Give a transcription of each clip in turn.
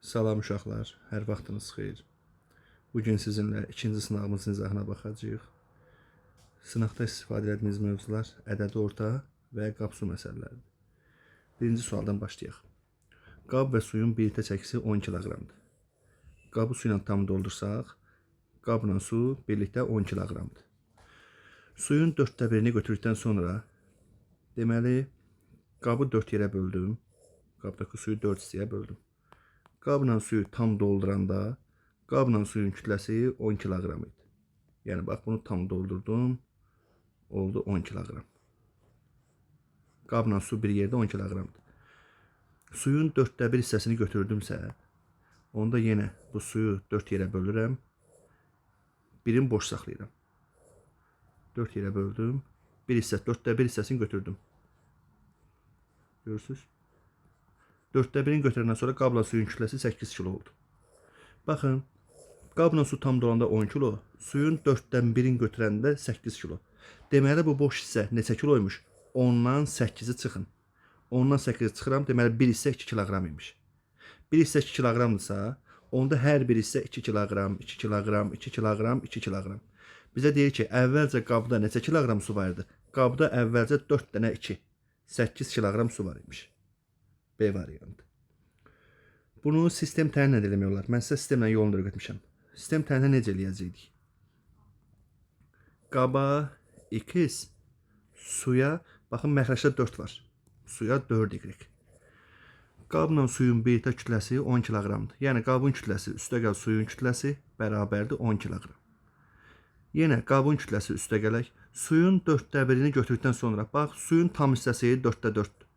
Salam uşaqlar, hər vaxtınız xeyir. Bu gün sizinlə ikinci sınağımızın izahına baxacağıq. Sınaqda istifadə etdiyimiz mövzular ədədi orta və qab su məsələləridir. Birinci sualdan başlayaq. Qab və suyun birlikdə çəkisi 10 kiloqramdır. Qabı su ilə tam doldursaq, qabla su birlikdə 10 kiloqramdır. Suyun dörddə birini götürdükdən sonra, deməli, qabı 4 yerə böldüm. Qabdakı suyu 4 hissəyə böldüm. Qabla suyu tam dolduranda qabla suyun kütləsi 10 kiloqram idi. Yəni bax bunu tam doldurdum. Oldu 10 kiloqram. Qabla su bir yerdə 10 kiloqramdır. Suyun 4də 1 hissəsini götürdümsə, onda yenə bu suyu 4 yerə bölürəm. Birini boş saxlayıram. 4 yerə böldüm. 1 hissə 4də 1 hissəsini götürdüm. Görürsüz? 4də 1-ini götürəndən sonra qabla suyun kütləsi 8 kilo oldu. Baxın, qabla su tam dolanda 10 kilo, suyun 4-dən 1-ini götürəndə 8 kilo. Deməli bu boş hissə neçə kiloymuş? 10-dan 8-i çıxın. 10-dan 8-i çıxıram, deməli 1 hissə 2 kiloqram imiş. 1 hissə 2 kiloqramdırsa, onda hər bir hissə 2 kiloqram, 2 kiloqram, 2 kiloqram, 2 kiloqram. Bizə deyir ki, əvvəlcə qabda neçə kiloqram su var idi? Qabda əvvəlcə 4 dənə 2, 8 kiloqram su var imiş. B variantı. Bunu sistem təyin eləmək olar. Mən sizə sistemlə yolunu öyrətmişəm. Sistem təyinə necə eləyəcəkdik? Qaba x suya, baxın məxrəcdə 4 var. Suya 4 y. Qabla suyun birlikdə kütləsi 10 kiloqramdır. Yəni qabın kütləsi üstəgəl suyun kütləsi bərabərdir 10 kiloqram. Yenə qabın kütləsi üstə gələk. Suyun 4də 1-ini götürdükdən sonra bax suyun tam hissəsi 4də 4-dür.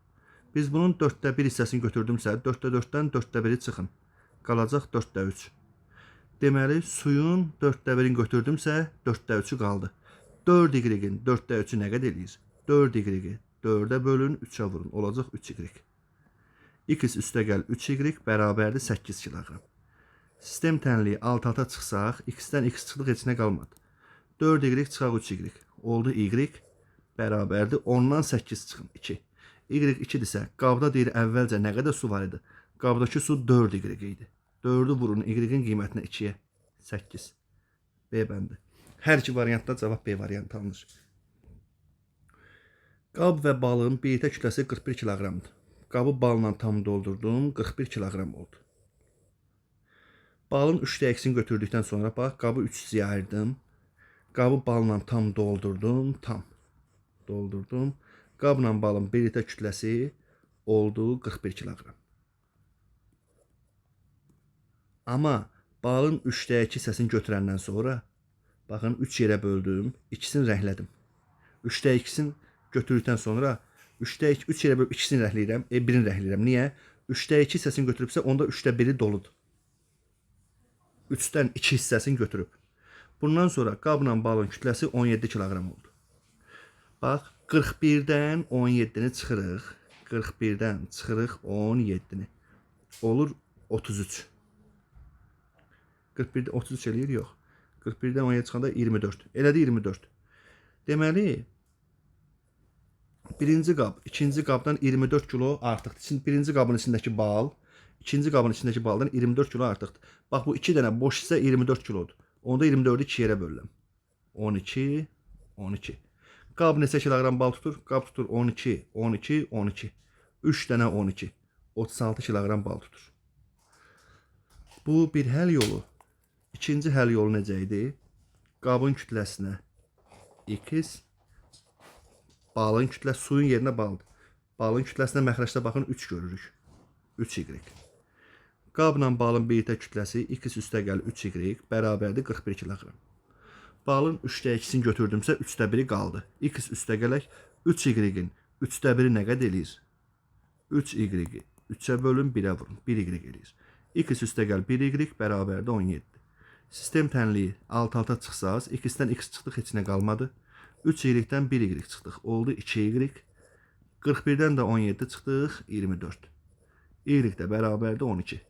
Biz bunun 4də 1 hissəsini götürdümsə 4də 4-dən 4də 1-i çıxın. Qalacaq 4də 3. Deməli suyun 4də 1-ini götürdümsə 4də 3-ü qaldı. 4 y-in 4də 3-ü nə qədər eləyir? 4 y-i 4-ə bölün 3-ə vurun. Olacaq 3 y. x üstə gəl 3 y bərabərdir 8 kiloqram. Sistem tənliyi alt-alta çıxsaq, x-dən x çıxdıq heç nə qalmadı. 4 y çıxaq 3 y. Oldu y bərabərdir 10-dan 8 çıxın 2. Y2-dirsə, qabda deyir əvvəlcə nə qədər su var idi? Qabdakı su 4 y idi. 4-ü vurun y-in qiymətinə 2-yə. 8. B bəndi. Hər iki variantda cavab B variantı alınır. Qab və balın birlikdə kütləsi 41 kiloqramdır. Qabı balla tam doldurdum, 41 kiloqram oldu. Balın 3 x-ini götürdükdən sonra bax, qabı 3 hissəyə ayırdım. Qabı balla tam doldurdum, tam doldurdum. Qabla balın birlikdə kütləsi oldu 41 kiloqram. Amma balın 3-də 2 hissəsini götürəndən sonra baxın 3 yerə böldüm, ikisini rəhlədim. 3-də 2-sini götürdükdən sonra 3-də 2 3 yerə bölüb ikisini rəhləyirəm, e, birini rəhləyirəm. Niyə? 3-də 2 hissəsini götürübsə onda 3-də 1-i doludur. 3-dən 2 hissəsini götürüb. Bundan sonra qabla balın kütləsi 17 kiloqram oldu. Bax, 41-dən 17-ni çıxırıq. 41-dən çıxırıq 17-ni. Olur 33. 41-də 33 eləyir, yox. 41-dən 17 çıxanda 24. Elədi 24. Deməli, birinci qab, ikinci qabdan 24 kilo artıqdır. Şimdi birinci qabın içindəki bal, ikinci qabın içindəki baldan 24 kilo artıqdır. Bax bu 2 dənə boş hissə 24 kilodur. Onda 24-ü 2 yerə bölürəm. 12, 12. Qab neçə kiloqram bal tutur? Qab tutur 12, 12, 12. 3 dənə 12. 36 kiloqram bal tutur. Bu bir həll yolu. İkinci həll yolu necə idi? Qabın kütləsinə x, balın kütləsi suyun yerinə baldır. Balın kütləsinə məxrəcdə baxın 3 görürük. 3y. Qabla balın birlikdə kütləsi x üstə gəl 3y bərabərdir 41 kiloqram. Balın 3də 2-sini götürdümsə 3də 1-i qaldı. x üstə gələk 3y-in 3də 1-i nə qədər eləyir? 3y 3-ə bölün 1-ə vurun. 1y eləyir. x üstə gəl 1y bərabərdir 17. Sistem tənliyi alt-alta çıxsaz, x-dən x çıxdıq, heç nə qalmadı. 3y-dən 1y çıxdıq, oldu 2y. 41-dən də 17 çıxdıq, 24. y də bərabərdir 12.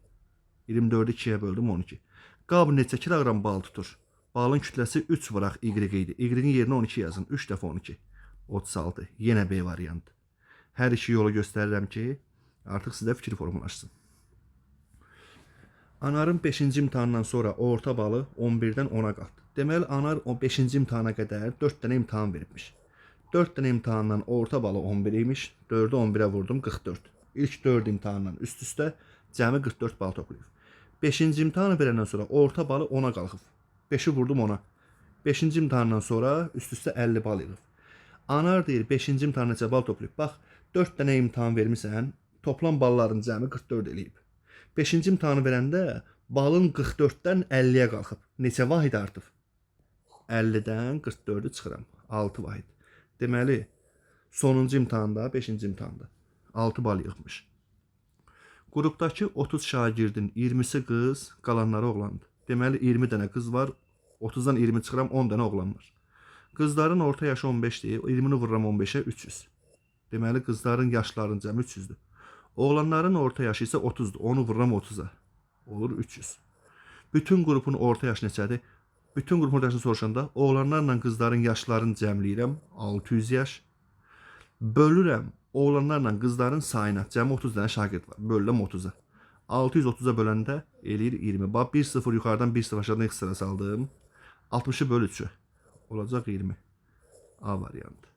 24-ü 2-yə böldüm 12. Qab neçə kiloqram bal tutur? Balın kütləsi 3 vuraq y idi. Y-in yerinə 12 yazın. 3 dəfə 12. 36. Yenə B variantı. Hər iki yolu göstərirəm ki, artıq sizdə fikir formalaşsın. Anarın 5-ci imtahandan sonra orta balı 11-dən 10-a qalxdı. Deməli Anar o 5-ci imtahana qədər 4 dənə imtahan veribmiş. 4 dənə imtahandan orta balı 11 imiş. 4-ü 11-ə vurdum 44. İlk 4 imtahandan üst-üstə cəmi 44 bal toplayıb. 5-ci imtahanı verəndən sonra orta balı 10-a qalxıb. 5-i vurdum 10-a. 5-ci imtahandan sonra üst-üstə 50 bal yığıb. Anar deyir 5-ci imtahan neçə bal toplayıb. Bax 4 dənə imtahan vermisən, toplam balların cəmi 44 eləyib. 5-ci imtahanı verəndə balın 44-dən 50-yə qalxıb. Neçə vahid artıb? 50-dən 44-ü çıxıram. 6 vahid. Deməli, sonuncu imtahanda, 5-ci imtahanda 6 bal yığmış. Qrupdakı 30 şagirdin 20-si qız, qalanları oğlandı. Deməli 20 dənə qız var, 30-dan 20 çıxıram, 10 dənə oğlan var. Qızların orta yaşı 15-dir. 20-ni vururam 15-ə 300. Deməli qızların yaşlarının cəmi 300-dür. Oğlanların orta yaşı isə 30-dur. Onu vururam 30-a. Olur 300. Bütün qrupun orta yaşı neçədir? Bütün qrupun orta yaşını soruşanda oğlanlarla qızların yaşlarını cəmləyirəm 600 yaş. Bölürəm oğlanlarla qızların sayına. Cəmi 30 dənə şagird var. Bölürəm 30-a. 630-a böləndə eləyir 20. Bax 1 0 yuxarıdan 1 0 aşağıdan x sıra saldım. 60-ı böl 3-ü. Olacaq 20. A variantı.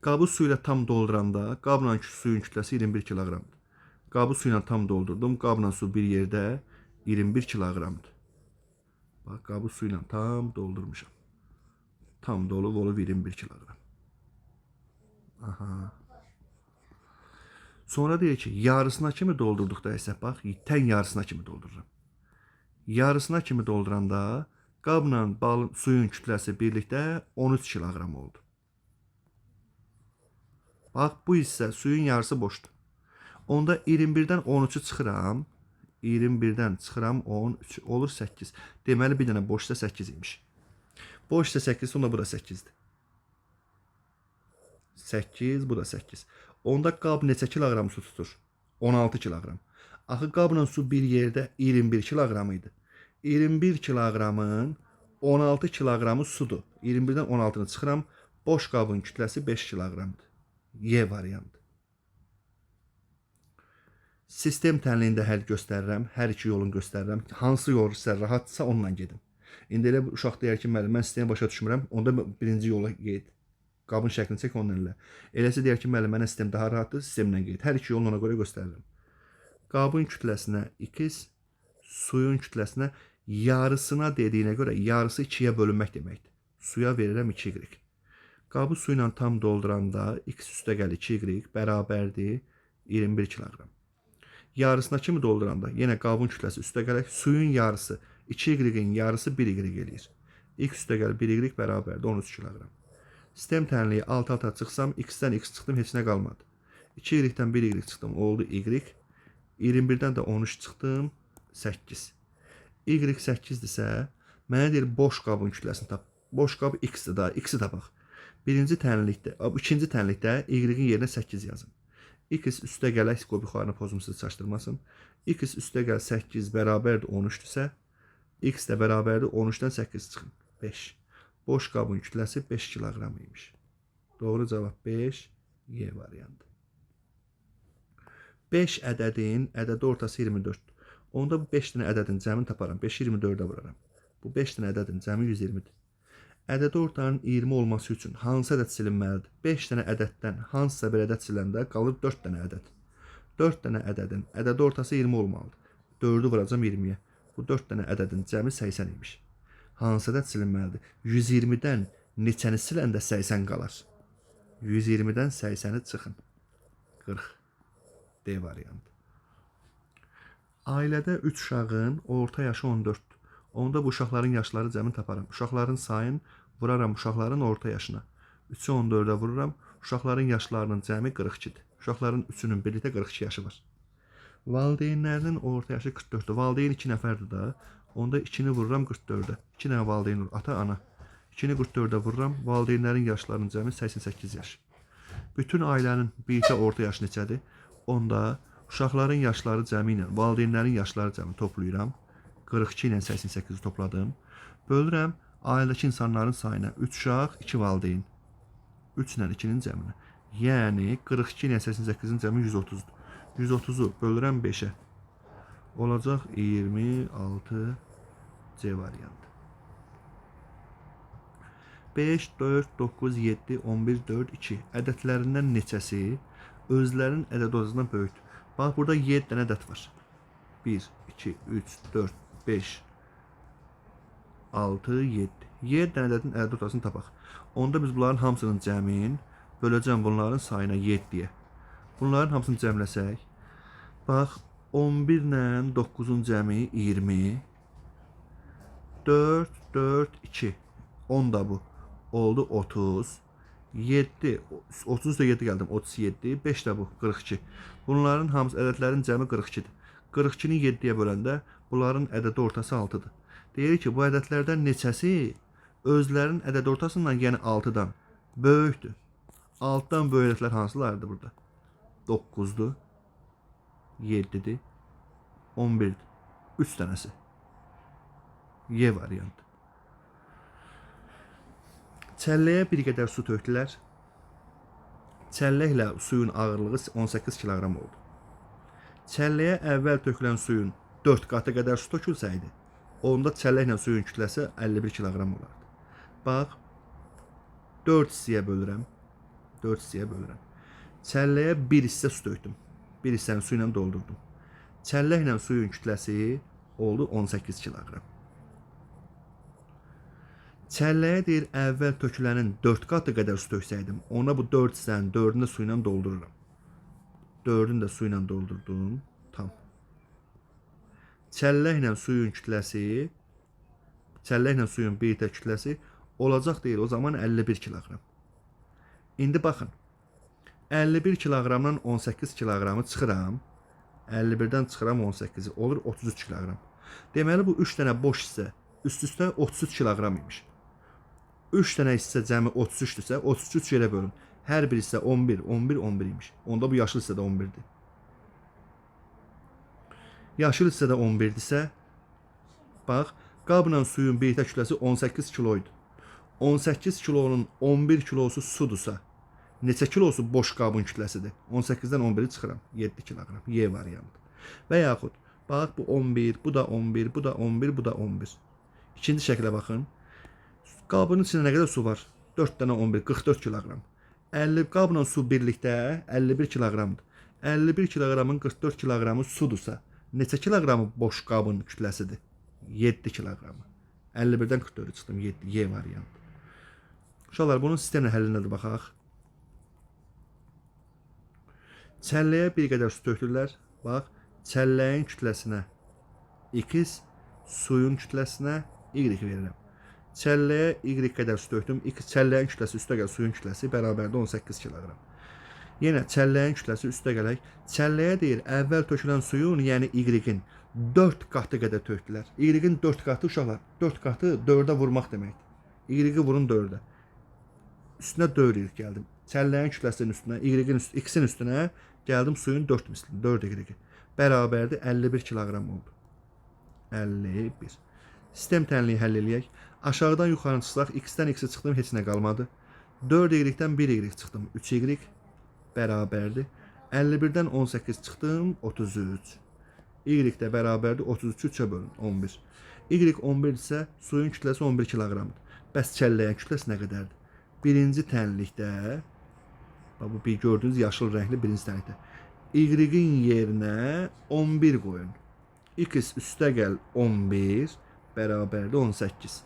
Qabı su ilə tam dolduranda qabla suyun kütləsi 21 kiloqramdır. Qabı su ilə tam doldurdum. Qabla su bir yerdə 21 kiloqramdır. Bax, qabı su ilə tam doldurmuşam. Tam dolu olub 21 kiloqram. Aha. Sonra deyir ki, yarısına kimi doldurduqda isə bax, tən yarısına kimi doldururam. Yarısına kimi dolduranda qabla bal suyun kütləsi birlikdə 13 kiloqram oldu. Bax, bu hissə suyun yarısı boşdur. Onda 21-dən 13-ü çıxıram. 21-dən çıxıram 13 olur 8. Deməli bir dənə boş hissə 8 imiş. Boş hissə 8, sonra bu da 8-dir. 8, bu da 8. Onda qab neçə kiloqram su tutur? 16 kiloqram. Axı qabla su bir yerdə 21 kiloqram idi. 21 kiloqramın 16 kiloqramı sudur. 21-dən 16-nı çıxıram. Boş qabın kütləsi 5 kiloqramdır. Y variantı. Sistem tənliyində həll göstərirəm, hər iki yolun göstərirəm. Hansı yol sizə rahatsa onunla gedin. İndi elə uşaq deyər ki, müəllim, mən sistemi başa düşmürəm, onda birinci yola get. Qabın şəklini çək onunla elə. Eləsə deyər ki, müəllim, mənə sistem daha rahatdır, sistemlə get. Hər iki yolunu ona görə göstərirəm. Qabın kütləsinə x, suyun kütləsinə yarısına dediyinə görə yarısı 2-yə bölünmək deməkdir. Suya verirəm 2y. Qabı su ilə tam dolduranda x üstə gəl 2y bərabərdir 21 kiloqram. Yarısına kimi dolduranda yenə qabın kütləsi üstə gələk suyun yarısı 2y-in yarısı 1y eləyir. x üstə gəl 1y bərabərdir 13 kiloqram. Sistem tənliyi alt alta çıxsam x-dən x çıxdım heç nə qalmadı. 2y-dən 1y çıxdım oldu y. 21-dən də 13 çıxdım 8. y 8-dirsə mənə deyir boş qabın kütləsini tap. Boş qab x-dir da, x-i tapaq. Birinci tənlikdə, ikinci tənlikdə y-in yerinə 8 yazın. x üstə gələk qob yuxarına pozumusu çaşdırmasın. x üstə gəl 8 bərabərdir 13-dürsə, x də bərabərdir 13-dən 8 çıxın. 5. Boş qabın kütləsi 5 kiloqram imiş. Doğru cavab 5, Y variantı. 5 ədədin ədədi ortası 24. Onda bu 5 dənə ədədin cəmini taparam. 5 24-ə vuraram. Bu 5 dənə ədədin cəmi 120-dir. Ədədi ortanın 20 olması üçün hansı ədəd silinməlidir? 5 dənə ədəddən hansısa bir ədəd siləndə qalır 4 dənə ədəd. 4 dənə ədədin ədədi ortası 20 olmalıdır. 4-ü vuracam 20-yə. Bu 4 dənə ədədin cəmi 80 imiş. Hansı ədəd silinməlidir? 120-dən neçəni siləndə 80 qalar? 120-dən 80-i çıxın. 40. D variantı. Ailədə 3 uşağın orta yaşı 14. Onda bu uşaqların yaşları cəmi taparam. Uşaqların sayını vuraram uşaqların orta yaşına. 3-ü 14-ə vururam. Uşaqların yaşlarının cəmi 42-dir. Uşaqların üçünün birlikdə 42 yaşı var. Valideynlərinin orta yaşı 44-dür. Valideyn 2 nəfərdir da. Onda 2-ni vururam 44-ə. 2 dənə valideyn olur. Ata, ana. 2-ni 44-ə vururam. Valideynlərin yaşlarının cəmi 88 yaş. Bütün ailənin birlikdə orta yaşı neçədir? Onda uşaqların yaşları cəmi ilə valideynlərin yaşları cəmi toplayıram. 42 ilə 88-i topladım. Bölürəm ailədəki insanların sayına. 3 uşaq, 2 valideyn. 3 ilə 2-nin cəminə. Yəni 42 ilə 88-in cəmi 130-dur. 130-u bölürəm 5-ə. olacaq 26 C variantı. 5, 4, 9, 7, 11, 4, 2 ədədlərindən neçəsi özlərinin ədəd odasından böyükdür? Bax, burada 7 dənə ədəd var. 1, 2, 3, 4, 5, 6, 7. 7 dənə ədədin ədəd odasını tapaq. Onda biz bunların hamısının cəmin böləcəm bunların sayına 7-yə. Bunların hamısını cəmləsək, bax 11 ilə 9-un cəmi 20. 4, 4, 2. 10 da bu. Oldu 30. 7, 30 da 7 geldim. 37, 5 de bu 42. Bunların hamısı ədədlərin cəmi 42-dir. 42-ni 7-yə böləndə bunların ədəd ortası 6-dır. Deyir ki, bu ədədlərdən neçəsi özlərinin ədəd ortasından, yəni 6-dan böyükdür. 6-dan böyük ədədlər hansılardır burada? 9-dur. 7-dir. 11-dir. 3 dənəsi. Y variantı. Çəlləyə bir qədər su tökdülər. Çəlləklə suyun ağırlığı 18 kiloqram oldu. Çəlləyə əvvəl tökülən suyun 4 qatı qədər su tökülsəydi, onda çəlləklə suyun kütləsi 51 kiloqram olardı. Bax, 4 hissəyə bölürəm. 4 hissəyə bölürəm. Çəlləyə 1 hissə su tökdüm. 1 hissəni su ilə doldurdum. Çəlləklə suyun kütləsi oldu 18 kiloqram. Çəlləyə deyir əvvəl tökülənin 4 qatı qədər su töksəydim, ona bu 4 hissənin 4-ünü də su ilə doldururam. 4-ünü də su ilə doldurdum. Tam. Çəlləklə suyun kütləsi çəlləklə suyun bir tə kütləsi olacaq deyir o zaman 51 kiloqram. İndi baxın. 51 kiloqramdan 18 kiloqramı çıxıram. 51-dən çıxıram 18-i. Olur 33 kiloqram. Deməli bu 3 dənə boş hissə üst-üstə 33 kiloqram imiş. 3 dənə hissə cəmi 33-dürsə, 33 yerə bölün. Hər bir hissə 11, 11, 11 imiş. Onda bu yaşıl hissə də 11-dir. Yaşıl hissə də 11-dirsə, bax, qabla suyun birtə kütləsi 18 kiloydu. 18 kilonun 11 kilosu sudursa, neçə kilosu boş qabın kütləsidir? 18-dən 11-i çıxıram. 7 kiloqram. Y variantı. Və yaxud bax bu 11, bu da 11, bu da 11, bu da 11. İkinci şəklə baxın. Qabın içində nə qədər su var? 4 dənə 11, 44 kiloqram. 50 qabla su birlikdə 51 kiloqramdır. 51 kiloqramın 44 kiloqramı sudursa, neçə kiloqramı boş qabın kütləsidir? 7 kiloqramı. 51-dən 44-ü çıxdım. 7 Y variantı. Uşaqlar bunun sistemlə həllinə də baxaq. Çəlləyə bir qədər su tökdülər. Bax, çəlləyin kütləsinə x, suyun kütləsinə y verirəm. Çəlləyə y qədər su tökdüm. X çəlləyin kütləsi üstə gəl suyun kütləsi bərabərdə 18 kiloqram. Yenə çəlləyin kütləsi üstə gələk. Çəlləyə deyir, əvvəl tökülən suyun, yəni y-in 4 qatı qədər tökdülər. Y-in 4 qatı uşaqlar, 4 qatı 4-ə vurmaq deməkdir. Y-i vurun 4-ə. Üstünə 4 y gəldim. Çəlləyin kütləsinin üstünə, y-in üst, x-in üstünə gəldim suyun 4 misli, 4 y. Bərabərdir 51 kiloqram oldu. 51. Sistem tənliyi həll eləyək. Aşağıdan yuxarı çıxsaq, x-dən x-ə çıxdım, heç nə qalmadı. 4 y-dən 1 y çıxdım, 3 y bərabərdir. 51-dən 18 çıxdım, 33. Y də bərabərdir 33 3-ə bölün 11. Y 11 isə suyun kütləsi 11 kiloqramdır. Bəs çəlləyin kütləsi nə qədərdir? Birinci tənlikdə bu bir gördüyünüz yaşıl rəngli birinci tənlikdə. Y-in yerinə 11 qoyun. X üstə gəl 11 bərabərdir 18.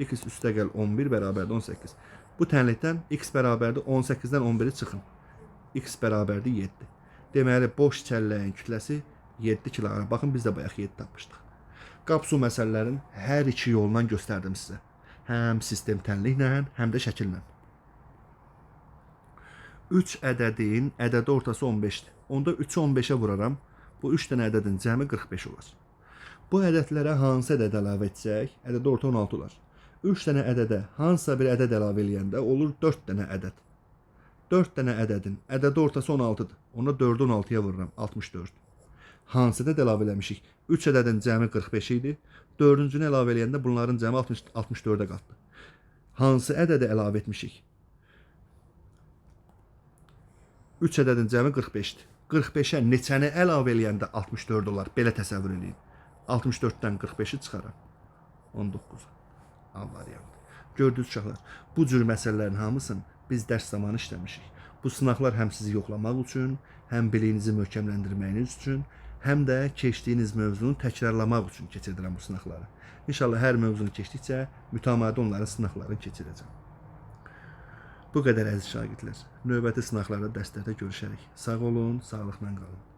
X üstə gəl 11 bərabərdir 18. Bu tənlikdən x bərabərdir 18-dən 11-i çıxın. x bərabərdir 7. Deməli boş çəlləyin kütləsi 7 kiloqram. Baxın biz də bayaq 7 tapmışdıq. Qapsu məsələlərin hər iki yolundan göstərdim sizə. Həm sistem tənliklə, həm də şəkillə. 3 ədədin ədədi ortası 15-dir. Onda 3-ü 15-ə vuraram. Bu 3 dənə ədədin cəmi 45 olar. Bu ədədlərə hansı ədəd əlavə etsək, ədədi orta 16 olar. 3 dənə ədədə hansısa bir ədəd əlavə eləyəndə olur 4 dənə ədəd. 4 dənə ədədin ədədi ortası 16-dır. Ona 4-ü 16-ya vururam, 64. Hansı ədəd əlavə eləmişik? 3 ədədin cəmi 45 idi. 4-cünü əlavə eləyəndə bunların cəmi 60 64-ə qalxdı. Hansı ədədi əlavə etmişik? 3 ədədin cəmi 45-dir. 45-ə neçəni əlavə eləyəndə 64 olar. Belə təsəvvür eləyin. 64-dən 45-i çıxaram. 19. A variantı. Gördünüz uşaqlar, bu cür məsələlərin hamısını biz dərs zamanı işləmişik. Bu sınaqlar həm sizi yoxlamaq üçün, həm biliyinizi möhkəmləndirməyiniz üçün, həm də keçdiyiniz mövzunu təkrarlamaq üçün keçirdirəm bu sınaqları. İnşallah hər mövzunu keçdikcə mütəmadi onların sınaqlarını keçirəcəm. Bu qədər əziz şagirdlər. Növbəti sınaqlarda dərslərdə görüşərik. Sağ olun, sağlıqla qalın.